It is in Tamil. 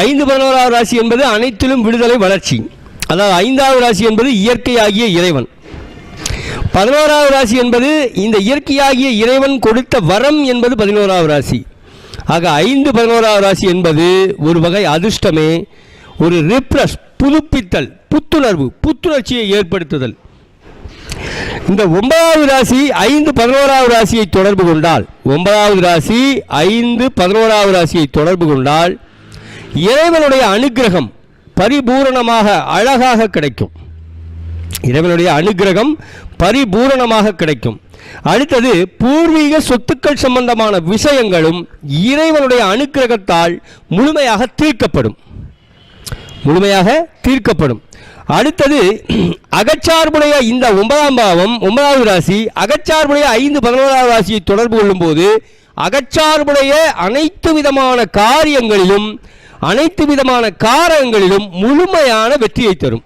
ஐந்து பதினோராவது ராசி என்பது அனைத்திலும் விடுதலை வளர்ச்சி. அதாவது ஐந்தாவது ராசி என்பது இயற்கையாகிய இறைவன். பதினோராவது ராசி என்பது இந்த இயற்கையாகிய இறைவன் கொடுத்த வரம் என்பது பதினோராவது ராசி. ஆக ஐந்து பதினோராவது ராசி என்பது ஒரு வகை அதிர்ஷ்டமே ஒரு ரிப்ரஸ் புதுப்பித்தல் புத்துணர்வு புத்துணர்ச்சியை ஏற்படுத்துதல். இந்த ஒன்பதாவது ராசி ஐந்து பதினோராவது ராசியை தொடர்பு கொண்டால் ஒன்பதாவது ராசி ஐந்து பதினோராவது ராசியை தொடர்பு கொண்டால் இறைவனுடைய அனுக்கிரகம் பரிபூரணமாக அழகாக கிடைக்கும். இறைவனுடைய அனுக்கிரகம் பரிபூரணமாக கிடைக்கும். அடுத்தது பூர்வீக சொத்துக்கள் சம்பந்தமான விஷயங்களும் இறைவனுடைய அனுக்கிரகத்தால் முழுமையாக தீர்க்கப்படும். முழுமையாக தீர்க்கப்படும். அடுத்தது அகச்சார்புடைய இந்த ஒன்பதாம் பாவம் ஒன்பதாவது ராசி அகச்சார்புடைய ஐந்து பதினோராவது ராசியை தொடர்பு கொள்ளும்போது அகச்சார்புடைய அனைத்து விதமான காரியங்களிலும் அனைத்து விதமான காரங்களிலும் முழுமையான வெற்றியை தரும்.